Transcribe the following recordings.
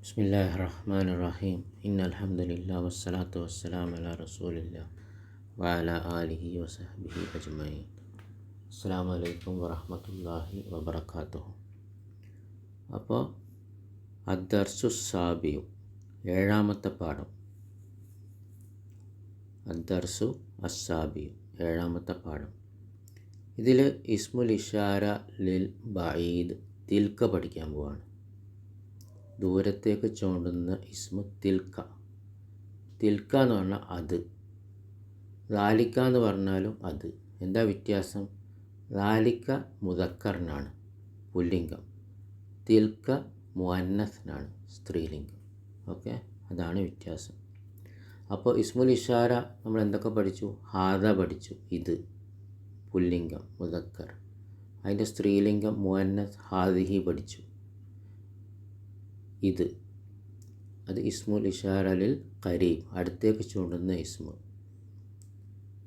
ബിസ്മില്ലാഹി റഹ്മാൻ റഹീം ഇന്ന അലഹമുല്ല വസ്സലാത്തു വസ്സലാം അല റസൂലില്ല വാല ആലിഹി വസഹബിഹി അജ്മൈൻ അസ്സാം വലൈക്കും വറഹമത്തല്ലാഹി വബർക്കാത്തു അപ്പോൾ അദ്ദർസു സാബിയു ഏഴാമത്തെ പാഠം. അദ്ദർസു അസാബിയു ഏഴാമത്തെ പാഠം. ഇതിൽ ഇസ്മുൽ ഇഷാര ലിൽ ബയീദ് തിൽക്ക പഠിക്കാൻ പോവാണ്. ദൂരത്തേക്ക് ചൂണ്ടുന്ന ഇസ്മു തിൽക്ക. തിൽക്ക എന്ന് പറഞ്ഞാൽ അത്. ലാലിക്ക എന്ന് പറഞ്ഞാലും അത്. എന്താ വ്യത്യാസം? ലാലിക്ക മുതക്കറിനാണ് പുല്ലിംഗം. തിൽക്ക മുഅന്നസിനാണ് സ്ത്രീലിംഗം. ഓക്കെ? അതാണ് വ്യത്യാസം. അപ്പോൾ ഇസ്മുൽ ഇഷാര നമ്മൾ എന്തൊക്കെ പഠിച്ചു? ഹാദ പഠിച്ചു ഇത്. പുല്ലിംഗം മുതക്കർ അതിന്റെ സ്ത്രീലിംഗം മുഅന്നസ് ഹാദിഹി പഠിച്ചു. ഇത്. അത് ഇസ്മുൽ ഇഷാറലിൽ കരീം. അടുത്തേക്ക് ചൂണ്ടുന്ന ഇസ്മു.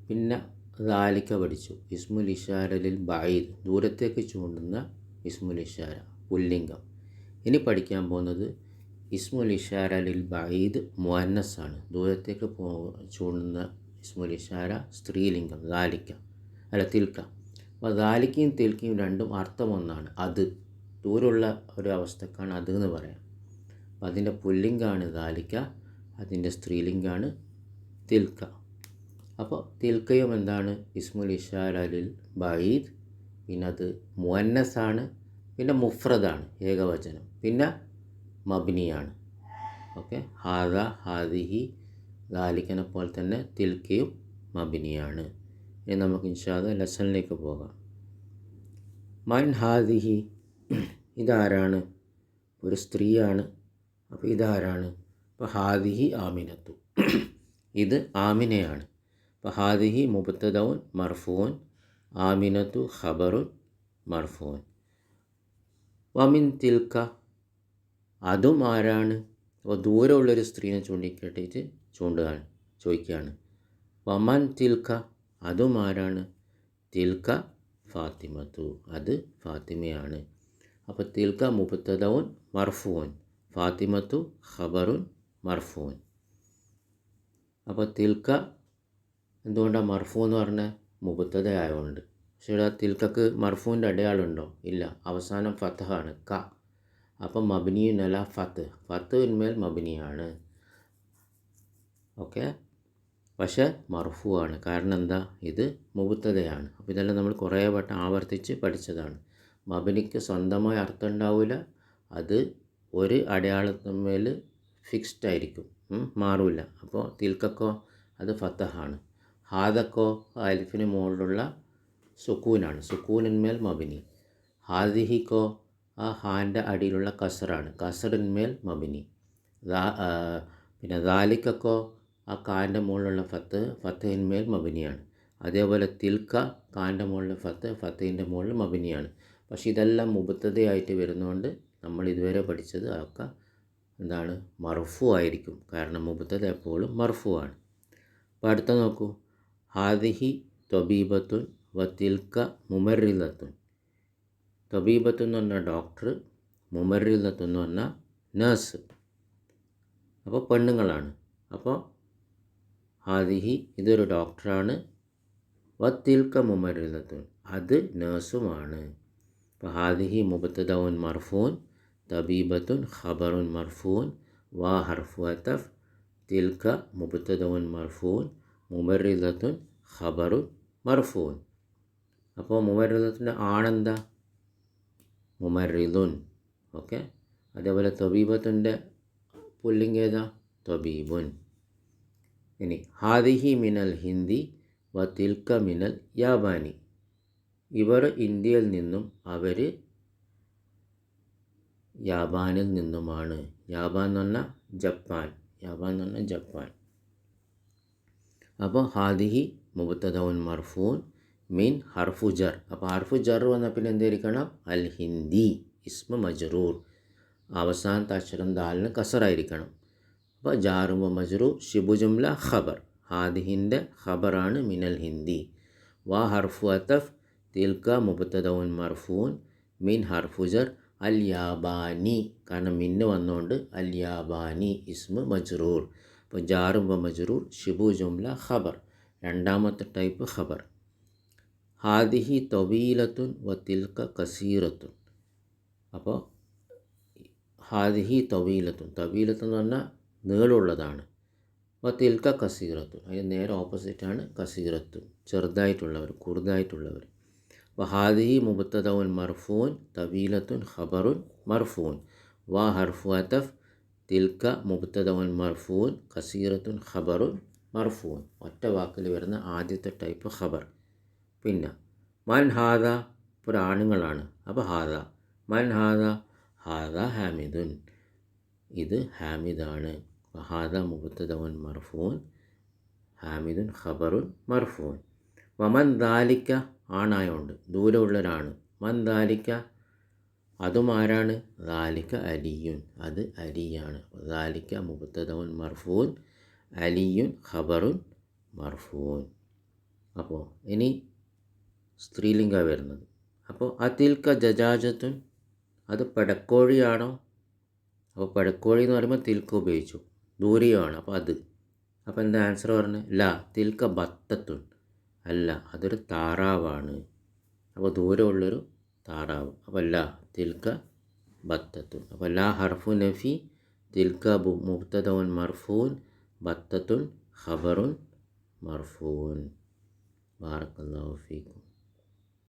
പിന്നെ ദാലിക്ക പഠിച്ചു. ഇസ്മുൽ ഇഷാരലിൽ ബഈദ്. ദൂരത്തേക്ക് ചൂണ്ടുന്ന ഇസ്മുൽ ഇഷാര പുല്ലിംഗം. ഇനി പഠിക്കാൻ പോകുന്നത് ഇസ്മുൽ ഇഷാരലിൽ ബഈദ് മുഅന്നസാണ്. ദൂരത്തേക്ക് പോ ചൂണ്ടുന്ന ഇസ്മുൽ ഇഷാര സ്ത്രീലിംഗം ദാലിക്ക. അല്ല തിൽക്ക. അപ്പോൾ ദാലിക്കയും തിൽക്കയും രണ്ടും അർത്ഥം ഒന്നാണ്. അത്. ദൂരമുള്ള ഒരു അവസ്ഥക്കാണ് അത് എന്ന് പറയാം. അപ്പോൾ അതിന്റെ പുല്ലിംഗാണ് ദാലിക്ക അതിന്റെ സ്ത്രീലിംഗാണ് തിൽക്ക. അപ്പോൾ തിൽക്കയും എന്താണ്? ഇസ്മുൽ ഇഷാരലിൽ ബഈദ് പിന്നെ അത് മുന്നസാണ് പിന്നെ മുഫ്രദാണ് ഏകവചനം പിന്നെ മബ്നിയാണ്. ഓക്കെ? ഹാദ ഹാദിഹി ദാലിക്കനെ പോലെ തന്നെ തിൽക്കയും മബിനിയാണ്. ഇനി നമുക്ക് ഇൻഷാദ് ലെസണിലേക്ക് പോകാം. മൻ ഹാദിഹി ഇതാരാണ്? ഒരു സ്ത്രീയാണ്. അപ്പോൾ ഇതാരാണ്? അപ്പോൾ ഹാദിഹി ആമിനത്തു. ഇത് ആമിനയാണ്. അപ്പോൾ ഹാദിഹി മുബത്തദൗൻ മർഫൂൻ ആമിനത്തു ഖബറുൻ മർഫൂൻ. വമിൻ തിൽക്ക. അതും ആരാണ്? അപ്പോൾ ദൂരമുള്ളൊരു സ്ത്രീനെ ചൂണ്ടിക്കെട്ടിയിട്ട് ചൂണ്ടുകയാണ് ചോദിക്കുകയാണ്. വമൻ തിൽക്ക. അതും ആരാണ്? തിൽക്ക ഫാത്തിമത്തു. അത് ഫാത്തിമയാണ്. അപ്പോൾ തിൽക്ക മുബത്തദൗൻ മർഫൂൻ. ഫാത്തിമത്തു ഖബറുൻ മർഫൂൻ. അപ്പോൾ തിൽക്ക എന്തുകൊണ്ടാണ് മർഫൂ എന്ന് പറഞ്ഞ മുബത്തത ആയതുകൊണ്ട് പക്ഷേ ഇവിടെ തിൽക്കക്ക് മർഫൂന്റെ അടയാളുണ്ടോ? ഇല്ല. അവസാനം ഫത്തഹാണ് ക. അപ്പം മബിനിയുനല ഫത്ത്. ഫത്തുവിന്മേൽ മബിനിയാണ്. ഓക്കെ? പക്ഷേ മർഫു ആണ് കാരണം എന്താ? ഇത് മുബുത്തതയാണ് അപ്പോൾ ഇതെല്ലാം നമ്മൾ കുറേ വട്ടം ആവർത്തിച്ച് പഠിച്ചതാണ്. മബിനിക്ക് സ്വന്തമായി അർത്ഥം ഉണ്ടാവില്ല അത് ഒരു അടയാളത്തിന്മേൽ ഫിക്സ്ഡ് ആയിരിക്കും. മാറില്ല അപ്പോൾ തിൽക്കക്കോ അത് ഫത്തഹാണ്. ഹാദക്കോ അലിഫിന് മുകളിലുള്ള സുക്കൂനാണ്. സുക്കൂനിന്മേൽ മബിനി. ഹാദിഹിക്കോ ആ ഹാന്റെ അടിയിലുള്ള കസറാണ്. കസറിന്മേൽ മബിനി. പിന്നെ ദാലിക്കക്കോ ആ കാന്റെ മുകളിലുള്ള ഫത്ത് ഫത്തഹിന്മേൽ മബിനിയാണ്. അതേപോലെ തിൽക്ക കാന്റെ മുകളിൽ ഫത്ത് ഫത്തഹിന്റെ മുകളിൽ മബിനിയാണ്. പക്ഷേ ഇതെല്ലാം മുബത്തതയായിട്ട് വരുന്നതുകൊണ്ട് നമ്മൾ ഇതുവരെ പഠിച്ചത് അതൊക്കെ എന്താണ് മർഫു ആയിരിക്കും. കാരണം മുബത്തത് എപ്പോഴും മർഫു ആണ്. അപ്പോൾ അടുത്ത നോക്കൂ. ഹാദിഹി തൊബീബത്തുൻ വത്തിൽക്ക തിൽക്ക മുമറിലത്തുൻ തൊബീബത്ത് എന്ന് പറഞ്ഞാൽ ഡോക്ടർ മുമറിലത്ത് എന്ന് പറഞ്ഞാൽ നേഴ്സ്. അപ്പോൾ പെണ്ണുങ്ങളാണ്. അപ്പോൾ ഹാദിഹി ഇതൊരു ഡോക്ടറാണ്. വത്തിൽക്ക തിൽക്ക മുമറിലത്തുൻ അത് നേഴ്സുമാണ്. അപ്പോൾ ഹാദിഹി മുബത്തദൗൻ മർഫൂൻ. തബീബത്തുൻ ഖബറുൻ മർഫൂൻ വാ ഹർഫു അത്തഫ് തിൽക്ക മുബത്തദൗൻ മർഫൂൻ mumarridatun ഖബറുൻ മർഫൂൻ അപ്പോൾ മുമറിദത്തിന്റെ ആണെന്താ? മുമറിദുൻ ഓക്കെ അതേപോലെ തൊബീബത്തിന്റെ പുല്ലിംഗ് ഏതാ? തൊബീബുൻ ഇനി ഹാദിഹി മിനൽ ഹിന്ദി വ തിൽക്ക മിനൽ യാബാനി. ഇവർ ഇന്ത്യയിൽ നിന്നും അവർ യാബാനിൽ നിന്നുമാണ്. യാബാൻ എന്ന് പറഞ്ഞാൽ ജപ്പാൻ. യാബാൻ എന്ന് പറഞ്ഞാൽ ജപ്പാൻ. അപ്പോൾ ഹാദിഹി മുബത്തദൗൻ മർഫൂൻ മീൻ ഹർഫു ജർ. അപ്പോൾ ഹർഫു ജർ വന്ന പിന്നെ എന്തായിരിക്കണം അൽ ഹിന്ദി ഇസ്മ മജറൂർ. അവസാനത്തെ അക്ഷരം ദാലിന് കസറായിരിക്കണം അപ്പോൾ ജാറുമ മജറു ഷിബു ജുംല ഖബർ. ഹാദിഹിന്റെ ഖബറാണ് മിനൽ ഹിന്ദി. വാ ഹർഫു അത്തഫ് തിൽക്ക മുബത്തദൗൻ മർഫൂൻ മീൻ ഹർഫു ജർ. അൽ യാബാനി കാരണം മിന്ന് വന്നുകൊണ്ട് അൽ യാബാനി ഇസ്മ മജ്റൂർ. അപ്പോൾ ജാറുബ മജ്റൂർ ഷിബു ജുംല ഖബർ. രണ്ടാമത്തെ ടൈപ്പ് ഖബർ. ഹാദിഹി തൊവീലത്തുൻ വ തിൽക്ക കസീറത്തുൻ. അപ്പോൾ ഹാദിഹി തൊവീലത്തുൻ. തൊവീലത്ത് എന്ന് പറഞ്ഞാൽ നീളമുള്ളതാണ് വ തിൽക്ക കസീറത്തുൻ. അതിന് നേരെ ഓപ്പോസിറ്റാണ് കസീറത്തുൻ. ചെറുതായിട്ടുള്ളവർ കുറുതായിട്ടുള്ളവർ. വഹാദിഹി മുബത്തദൗൻ മർഫൂൻ തവീലത്തുൻ ഖബറുൻ മർഫൂൻ വ ഹർഫു അതഫ് തിൽക്ക مرفوع കസീറത്തുൻ ഖബറുൻ മർഫൂൻ ഒറ്റ വാക്കിൽ വരുന്ന ആദ്യത്തെ ടൈപ്പ് ഖബർ. പിന്നെ മൻ ഹാദ ഇപ്പോൾ ആണുങ്ങളാണ് അപ്പോൾ ഹാദ മൻ ഹാദ ഹാദ ഹാമിദുൻ. ഇത് ഹാമിദാണ്. ഹാദ മുബത്തദവൻ മർഫൂൻ ഹാമിദുൻ ഖബറുൻ മർഫൂൻ. വമൻ ദാലിക്ക ആണായോണ്ട് ദൂരമുള്ളൊരാണ്. മൻ ദാലിക്ക അതും ആരാണ്? ദാലിക്ക അലിയുൻ അത് അലിയാണ്. ദാലിക്ക മുബത്തതവൻ മർഫൂൻ അലിയുൻ ഖബറുൻ മർഫൂൻ. അപ്പോൾ ഇനി സ്ത്രീലിംഗ വരുന്നത്. അപ്പോൾ അതിൽക്ക ജജാജത്തുൻ അത് പടക്കോഴിയാണോ? അപ്പോൾ പടക്കോഴി എന്ന് പറയുമ്പോൾ തിൽക്ക ഉപയോഗിച്ചു. ദൂരെയാണ് അപ്പോൾ അത്. അപ്പോൾ എന്താ ആൻസർ പറഞ്ഞത് ല തിൽക്ക ബത്തത്തുൻ. അല്ല അതൊരു താറാവാണ്. അപ്പോൾ ദൂരമുള്ളൊരു താറാവ്. അപ്പോൾ ല തിൽക്ക ബത്തത്തുൻ. അപ്പോൾ ല ഹർഫു നഫി തിൽക്ക മുബ്തദവൻ മർഫൂൻ ബത്തത്തുൻ ഖബറുൻ മർഫൂൻ. ബാറക്കല്ലാഹു ഫീക്കും.